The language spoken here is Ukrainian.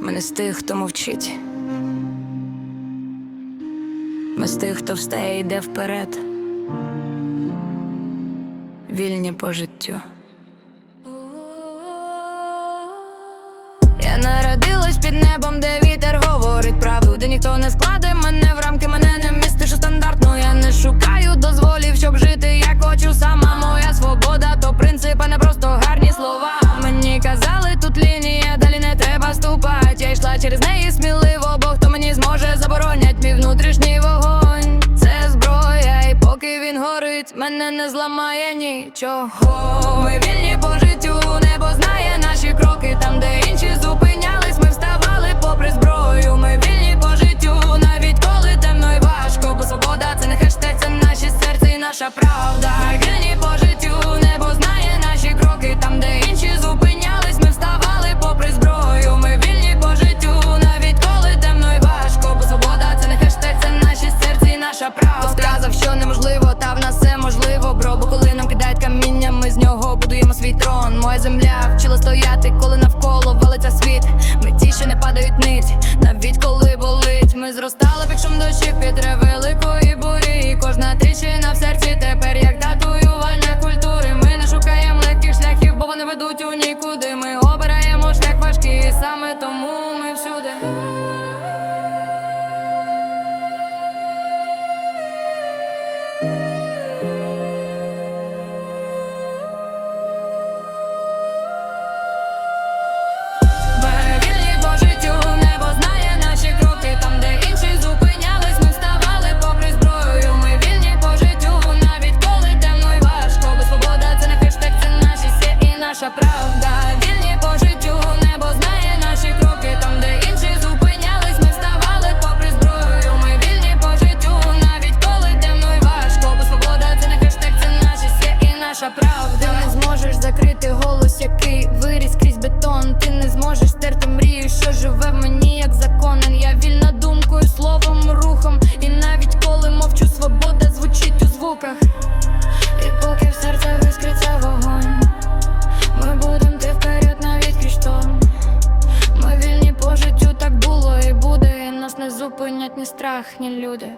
Ми не з тих, хто мовчить. Ми з тих, хто встає і йде вперед. Вільні по життю. Я народилась під небом, де вітер говорить правду, де ніхто не складе мене. сміливо, бо хто мені зможе заборонять мій внутрішній вогонь. Це зброя, і поки він горить, мене не зламає нічого. Ми вільні по життю, небо знає наші кроки там, де. нього будуємо свій трон. Моя земля вчила стояти, коли навколо валиться світ. Ми ті, що не падають ниць, навіть коли болить. Ми зростали під шум дощів, під великої бурі. І Кожна тріщина в серці тепер, як татуювання культури. Ми не шукаємо легких шляхів, бо вони ведуть у нікуди. Ми обираємо шлях важкий, саме тому ми всюди. зупинять ні страх, ні люди.